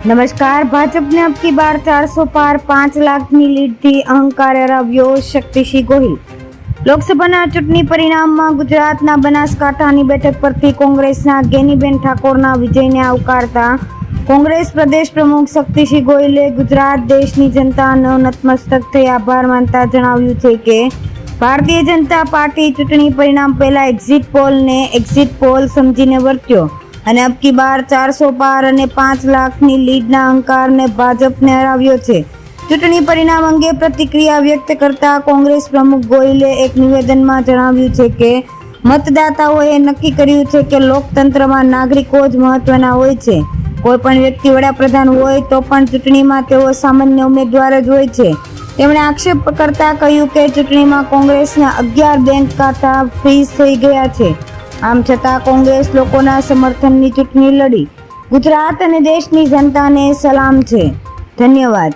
નમસ્કાર ભાજપને અબકી બાર ચારસો પાર પાંચ લાખની લીડથી અહંકાર હરાવ્યો શક્તિસિંહ ગોહિલ લોકસભાના ચૂંટણી પરિણામમાં ગુજરાતના બનાસકાંઠાની બેઠક પરથી કોંગ્રેસના ગેનીબેન ઠાકોરના વિજયને આવકારતા કોંગ્રેસ પ્રદેશ પ્રમુખ શક્તિસિંહ ગોહિલે ગુજરાત દેશની જનતાનો નતમસ્તક થઈ આભાર માનતા જણાવ્યું છે કે ભારતીય જનતા પાર્ટી ચૂંટણી પરિણામ પહેલા એક્ઝિટ પોલને એક્ઝિટ પોલ સમજીને વર્ત્યો. અને અબકી બાર ચારસો પાર અને પાંચ લાખની લીડના અંકારને ભાજપને હરાવ્યો છે. ચૂંટણી પરિણામ અંગે પ્રતિક્રિયા વ્યક્ત કરતા કોંગ્રેસ પ્રમુખ ગોયલે એક નિવેદનમાં જણાવ્યું છે કે, મતદાતાઓએ નક્કી કર્યું છે કે લોકતંત્રમાં નાગરિકો જ મહત્વના હોય છે. કોઈ પણ વ્યક્તિ વડાપ્રધાન હોય તો પણ ચૂંટણીમાં તેઓ સામાન્ય ઉમેદવાર જ હોય છે. તેમણે આક્ષેપ કરતા કહ્યું કે ચૂંટણીમાં કોંગ્રેસના અગિયાર બેંક ખાતા ફ્રીઝ થઈ ગયા છે. આમ છતાં કોંગ્રેસ લોકોના સમર્થનની ચૂંટણી લડી. ગુજરાત અને દેશની જનતાને સલામ છે. ધન્યવાદ.